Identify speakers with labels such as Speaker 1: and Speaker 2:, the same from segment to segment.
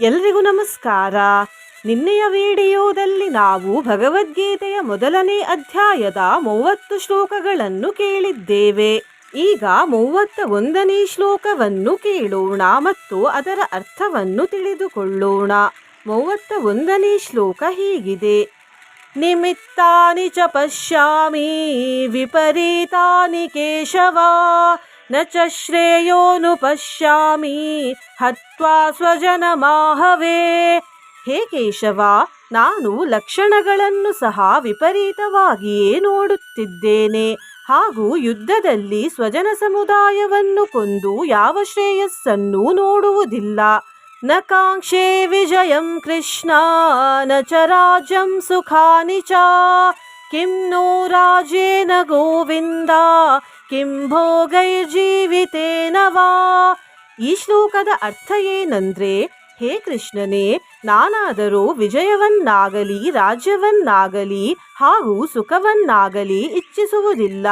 Speaker 1: ಎಲ್ರಿಗೂ ನಮಸ್ಕಾರ. ನಿನ್ನೆಯ ವಿಡಿಯೋದಲ್ಲಿ ನಾವು ಭಗವದ್ಗೀತೆಯ ಮೊದಲನೇ ಅಧ್ಯಾಯದ ಮೂವತ್ತು ಶ್ಲೋಕಗಳನ್ನು ಕೇಳಿದ್ದೇವೆ. ಈಗ ಮೂವತ್ತ ಒಂದನೇ ಶ್ಲೋಕವನ್ನು ಕೇಳೋಣ ಮತ್ತು ಅದರ ಅರ್ಥವನ್ನು ತಿಳಿದುಕೊಳ್ಳೋಣ. ಮೂವತ್ತ ಒಂದನೇ ಶ್ಲೋಕ ಹೀಗಿದೆ. ನಿಮಿತ್ತಾನಿ ಚ ಪಶ್ಯಾಮಿ ವಿಪರೀತಾನಿ ಕೇಶವ ಚ ಶ್ರೇಯೋನು ಪಶ್ಯಾಮಿ, ಹತ್ವಾ ಸ್ವಜನಮಾಹವೇ. ಹೇ ಕೇಶವ, ನಾನು ಲಕ್ಷಣಗಳನ್ನು ಸಹ ವಿಪರೀತವಾಗಿಯೇ ನೋಡುತ್ತಿದ್ದೇನೆ. ಹಾಗೂ ಯುದ್ಧದಲ್ಲಿ ಸ್ವಜನ ಸಮುದಾಯವನ್ನು ಕೊಂದು ಯಾವ ಶ್ರೇಯಸ್ಸನ್ನು ನೋಡುವುದಿಲ್ಲ. ನ ಕಾಂಕ್ಷೆ ವಿಜಯಂ ಕೃಷ್ಣ, ನ ಚ ಸುಖಾನಿ ಚ. ಕಿಂ ನೋ ರಾಜೇನ ಗೋವಿಂದ ಕಿಂ ಭೋಗೈರ್ಜೀವಿತೇನ ವಾ? ಈ ಶ್ಲೋಕದ ಅರ್ಥ ಏನಂದ್ರೆ, ಹೇ ಕೃಷ್ಣನೇ, ನಾನಾದರೂ ವಿಜಯವನ್ನಾಗಲಿ, ರಾಜ್ಯವನ್ನಾಗಲಿ ಹಾಗೂ ಸುಖವನ್ನಾಗಲಿ ಇಚ್ಛಿಸುವುದಿಲ್ಲ.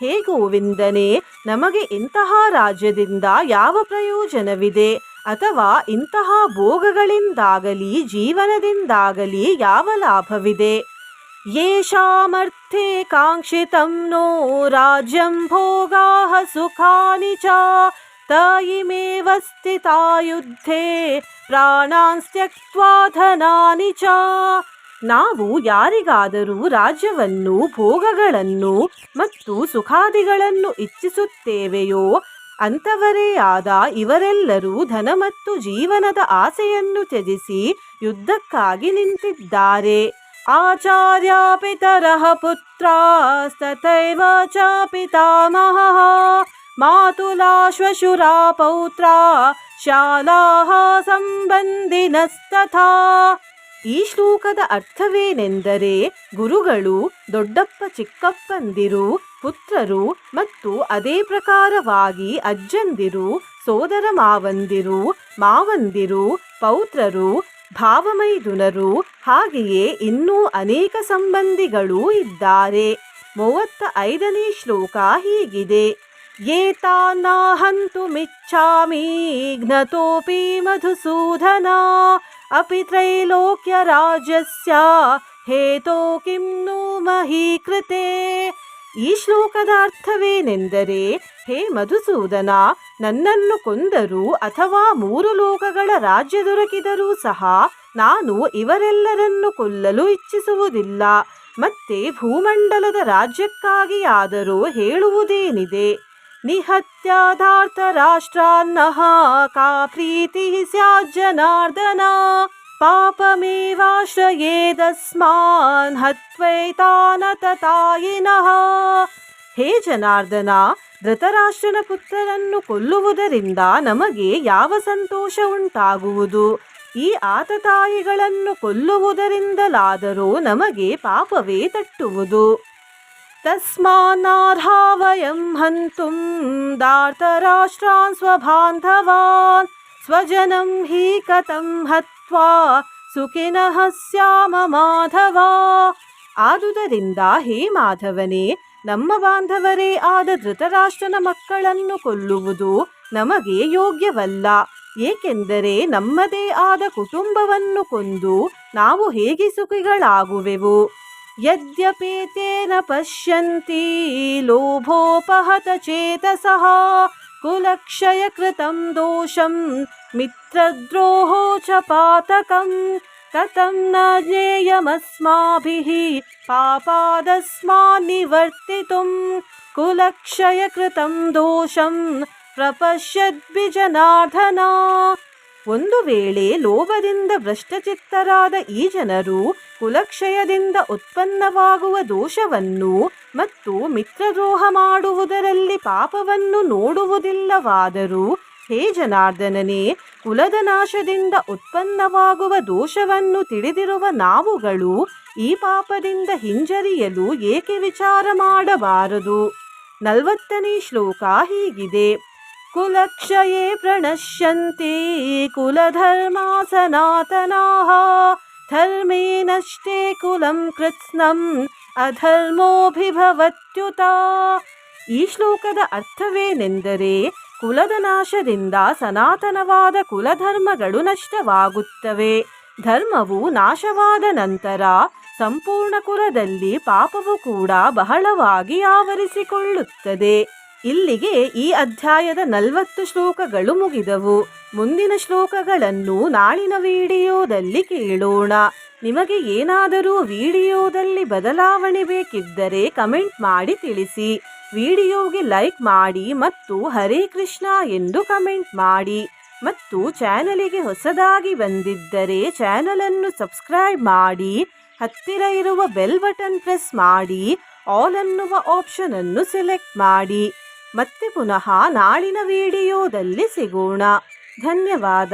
Speaker 1: ಹೇ ಗೋವಿಂದನೇ, ನಮಗೆ ಇಂತಹ ರಾಜ್ಯದಿಂದ ಯಾವ ಪ್ರಯೋಜನವಿದೆ? ಅಥವಾ ಇಂತಹ ಭೋಗಗಳಿಂದಾಗಲಿ, ಜೀವನದಿಂದಾಗಲಿ ಯಾವ ಲಾಭವಿದೆ? ಯೇಷಾಮರ್ಥೆ नो ನೋ ರಾಜ್ಯಂ सुखानि ಸುಖಾನಿ ಚ इमेव स्थिता ಧನಾನಿ ಚ ನಾವು ಯಾರಿಗಾದರೂ ರಾಜ್ಯವನ್ನು, ಭೋಗಗಳನ್ನು ಮತ್ತು ಸುಖಾದಿಗಳನ್ನು ಇಚ್ಛಿಸುತ್ತೇವೆಯೋ, ಅಂಥವರೇ ಆದ ಇವರೆಲ್ಲರೂ ಧನ ಮತ್ತು ಜೀವನದ ಆಸೆಯನ್ನು ತ್ಯಜಿಸಿ ಯುದ್ಧಕ್ಕಾಗಿ ನಿಂತಿದ್ದಾರೆ. ಆಚಾರ್ಯ ಪಿತರಃ ಪುತ್ರಾಸ್ತಥೈವ ಚ ಪಿತಾಮಹ ಮಾತುಲಾ ಶ್ವಶುರಾ ಪೌತ್ರ ಶಾಲಾಹ ಸಂಬಂಧಿನಸ್ತಥಾ ಈ ಶ್ಲೋಕದ ಅರ್ಥವೇನೆಂದರೆ ಗುರುಗಳು ದೊಡ್ಡಪ್ಪ ಚಿಕ್ಕಪ್ಪಂದಿರು, ಪುತ್ರರು ಮತ್ತು ಅದೇ ಪ್ರಕಾರವಾಗಿ ಅಜ್ಜಂದಿರು ಸೋದರ ಮಾವಂದಿರು ಮಾವಂದಿರು, ಪೌತ್ರರು ಭಾವಮೈದುನರು ಹಾಗೆಯೇ ಇನ್ನೂ ಅನೇಕ ಸಂಬಂಧಿಗಳು ಇದ್ದಾರೆ. ಮೂವತ್ತ ಐದನೇ ಶ್ಲೋಕ ಹೀಗಿದೆ. ಏತಾನಾಹಂತುಮಿಚ್ಛಾಮಿ ಘ್ನತೋಪಿ ಮಧುಸೂಧನ ಅಪಿ ತ್ರೈಲೋಕ್ಯ ರಾಜಸ್ಯ ಹೇತೋ ಕಿಂ ನು ಮಹೀಕೃತೆ ಈ ಶ್ಲೋಕದ ಅರ್ಥವೇನೆಂದರೆ, ಹೇ ಮಧುಸೂದನ, ನನ್ನನ್ನು ಕೊಂದರೂ ಅಥವಾ ಮೂರು ಲೋಕಗಳ ರಾಜ್ಯ ದೊರಕಿದರೂ ಸಹ ನಾನು ಇವರೆಲ್ಲರನ್ನು ಕೊಲ್ಲಲು ಇಚ್ಛಿಸುವುದಿಲ್ಲ. ಮತ್ತೆ ಭೂಮಂಡಲದ ರಾಜ್ಯಕ್ಕಾಗಿಯಾದರೂ ಹೇಳುವುದೇನಿದೆ? ನಿಹತ್ಯಾಧಾರ್ಥ ರಾಷ್ಟ್ರಾನ್ನಃ ಕಾ ಪ್ರೀತಿ ಸ್ಯಾಜ್ಜನಾರ್ದನ. ಪಾಪಮೇವಾಶ್ರಯೇದಸ್ಮಾನ್ ಹತ್ವೈತಾನ ತಾಯಿನಃ. ಹೇ ಜನಾರ್ದನ, ಧೃತರಾಷ್ಟ್ರನ ಪುತ್ರರನ್ನು ಕೊಲ್ಲುವುದರಿಂದ ನಮಗೆ ಯಾವ ಸಂತೋಷ ಉಂಟಾಗುವುದು? ಈ ಆತತಾಯಿಗಳನ್ನು ಕೊಲ್ಲುವುದರಿಂದಲಾದರೂ ನಮಗೆ ಪಾಪವೇ ತಟ್ಟುವುದು. ತಸ್ಮಾನ್ನಾರ್ಹಾ ವಯಂ ಹಂತುಂ ದಾರ್ತರಾಷ್ಟ್ರಾನ್ ಸ್ವಬಾಂಧವಾನ್, ಸ್ವಜನಂ ಹಿ ಕಥಂ ಹತ್ವಾ ಸುಖಿನಃ ಸ್ಯಾಮ ಮಾಧವ ಆದುದರಿಂದ ಹೇ ಮಾಧವನೇ ನಮ್ಮ ಬಾಂಧವರೇ ಆದ ಧೃತರಾಷ್ಟ್ರನ ಮಕ್ಕಳನ್ನು ಕೊಲ್ಲುವುದು ನಮಗೆ ಯೋಗ್ಯವಲ್ಲ. ಏಕೆಂದರೆ ನಮ್ಮದೇ ಆದ ಕುಟುಂಬವನ್ನು ಕೊಂದು ನಾವು ಹೇಗೆ ಸುಖಿಗಳಾಗುವೆವು? ಯದ್ಯಪೇತೇನ ಪಶ್ಯಂತಿ, ಲೋಭೋಪಹತ ಚೇತಸಃ. कुलक्षयकृतं दोषं मित्रद्रोहो च पातकं। कथं न ज्ञेयमस्माभिः पापादस्मान्निवर्तितुं। कुलक्षयकृतं दोषं प्रपश्यद्विजनार्दना ಒಂದು ವೇಳೆ ಲೋಭದಿಂದ ಭ್ರಷ್ಟಚಿತ್ತರಾದ ಈ ಜನರು ಕುಲಕ್ಷಯದಿಂದ ಉತ್ಪನ್ನವಾಗುವ ದೋಷವನ್ನು ಮತ್ತು ಮಿತ್ರದ್ರೋಹ ಮಾಡುವುದರಲ್ಲಿ ಪಾಪವನ್ನು ನೋಡುವುದಿಲ್ಲವಾದರೂ, ಹೇ ಜನಾರ್ದನನೇ, ಕುಲದ ನಾಶದಿಂದ ಉತ್ಪನ್ನವಾಗುವ ದೋಷವನ್ನು ತಿಳಿದಿರುವ ನಾವುಗಳು ಈ ಪಾಪದಿಂದ ಹಿಂಜರಿಯಲು ಏಕೆ ವಿಚಾರ ಮಾಡಬಾರದು? ನಲವತ್ತನೇ ಶ್ಲೋಕ ಹೀಗಿದೆ. ಕುಲಕ್ಷಯೇ ಪ್ರಣಶ್ಯಂತಿ ಕುಲಧರ್ಮ ಸನಾತನಾ ಧರ್ಮೇ ನಷ್ಟೇ ಕುಲಂ ಕೃತ್ಸ್ನಂ ಅಧರ್ಮೋಭಿಭವತ್ಯುತ ಈ ಶ್ಲೋಕದ ಅರ್ಥವೇನೆಂದರೆ ಕುಲದ ನಾಶದಿಂದ ಸನಾತನವಾದ ಕುಲಧರ್ಮಗಳು ನಷ್ಟವಾಗುತ್ತವೆ. ಧರ್ಮವು ನಾಶವಾದ ನಂತರ ಸಂಪೂರ್ಣ ಕುಲದಲ್ಲಿ ಪಾಪವು ಕೂಡ ಬಹಳವಾಗಿ ಆವರಿಸಿಕೊಳ್ಳುತ್ತದೆ. ಇಲ್ಲಿಗೆ ಈ ಅಧ್ಯಾಯದ ನಲವತ್ತು ಶ್ಲೋಕಗಳು ಮುಗಿದವು. ಮುಂದಿನ ಶ್ಲೋಕಗಳನ್ನು ನಾಳಿನ ವಿಡಿಯೋದಲ್ಲಿ ಕೇಳೋಣ. ನಿಮಗೆ ಏನಾದರೂ ವಿಡಿಯೋದಲ್ಲಿ ಬದಲಾವಣೆ ಬೇಕಿದ್ದರೆ ಕಮೆಂಟ್ ಮಾಡಿ ತಿಳಿಸಿ. ವಿಡಿಯೋಗೆ ಲೈಕ್ ಮಾಡಿ ಮತ್ತು ಹರೇ ಕೃಷ್ಣ ಎಂದು ಕಮೆಂಟ್ ಮಾಡಿ. ಮತ್ತು ಚಾನಲಿಗೆ ಹೊಸದಾಗಿ ಬಂದಿದ್ದರೆ ಚಾನಲನ್ನು ಸಬ್ಸ್ಕ್ರೈಬ್ ಮಾಡಿ. ಹತ್ತಿರ ಇರುವ ಬೆಲ್ ಬಟನ್ ಪ್ರೆಸ್ ಮಾಡಿ. ಆಲ್ ಅನ್ನುವ ಆಪ್ಷನ್ ಅನ್ನು ಸೆಲೆಕ್ಟ್ ಮಾಡಿ. ಮತ್ತೆ ಪುನಃ ನಾಳಿನ ವಿಡಿಯೋದಲ್ಲಿ ಸಿಗೋಣ. ಧನ್ಯವಾದ.